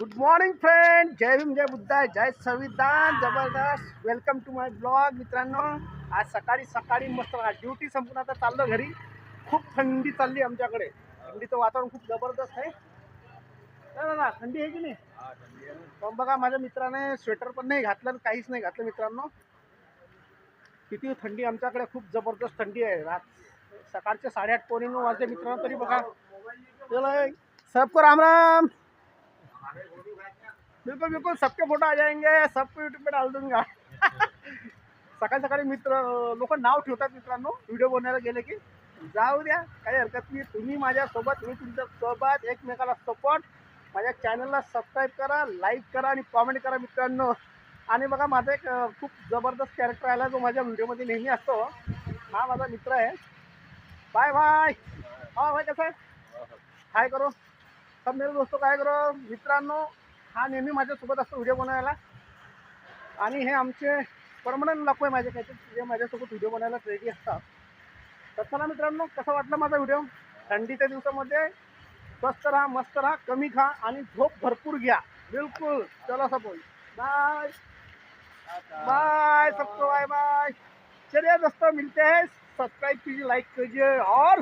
Good morning friend जय भीम जय बुद्धा जय संविधान. जबरदस्त. वेलकम टू माय ब्लॉग मित्रांनो. आज सकाळी सकाळी मस्त ड्युटी संपून आता चाललो घरी. खूप थंडी चालली आमच्याकडे. थंडीचं वातावरण खूप जबरदस्त आहे. ना दादा थंडी आहे की नाही? पण बघा माझ्या मित्राने स्वेटर पण नाही घातलं आणि काहीच नाही घातलं मित्रांनो. किती थंडी आमच्याकडे खूप जबरदस्त थंडी आहे. रात सकाळचे साडेआठ पोणे नऊ वाजले मित्रांनो तरी बघा. चलो सबको राम राम. बिल्कुल बिल्कुल सबके फोटो आ जाएंगे सबको यूट्यूब पे डाल दूंगा। सकाळी सकाळी मित्र लोक नाव ठेवतात मित्रांनो व्हिडिओ बनवायला गेले की जाऊ द्या काही हरकत नाही. तुम्ही माझ्यासोबत मी तुमच्यासोबत एकमेकाला सपोर्ट माझ्या चॅनलला सबस्क्राईब करा लाईक करा आणि कॉमेंट करा मित्रांनो. आणि बघा माझा एक खूप जबरदस्त कॅरेक्टर आला जो माझ्या व्हिडिओमध्ये नेहमी असतो. हा माझा मित्र आहे. बाय बाय हा भाई कसं आहे? हाय करो. सब मेरे दोस्तों काय करो? मित्रांनो हा नेहमी माझ्यासोबत असतो व्हिडिओ बनवायला. आणि हे आमचे परमनंट लोक आहे माझे काहीतरी. जे माझ्यासोबत व्हिडिओ बनवायला रेडी असतात. तर चला मित्रांनो कसा वाटला माझा व्हिडिओ थंडीच्या दिवसामध्ये स्वस्त राहा मस्त राहा कमी खा आणि झोप भरपूर घ्या. बिलकुल. चला सपोज. बाय बाय सबको. बाय बाय चलिए दोस्तों मिलते हैं. सब्सक्राइब कीजिए लाइक कीजिए और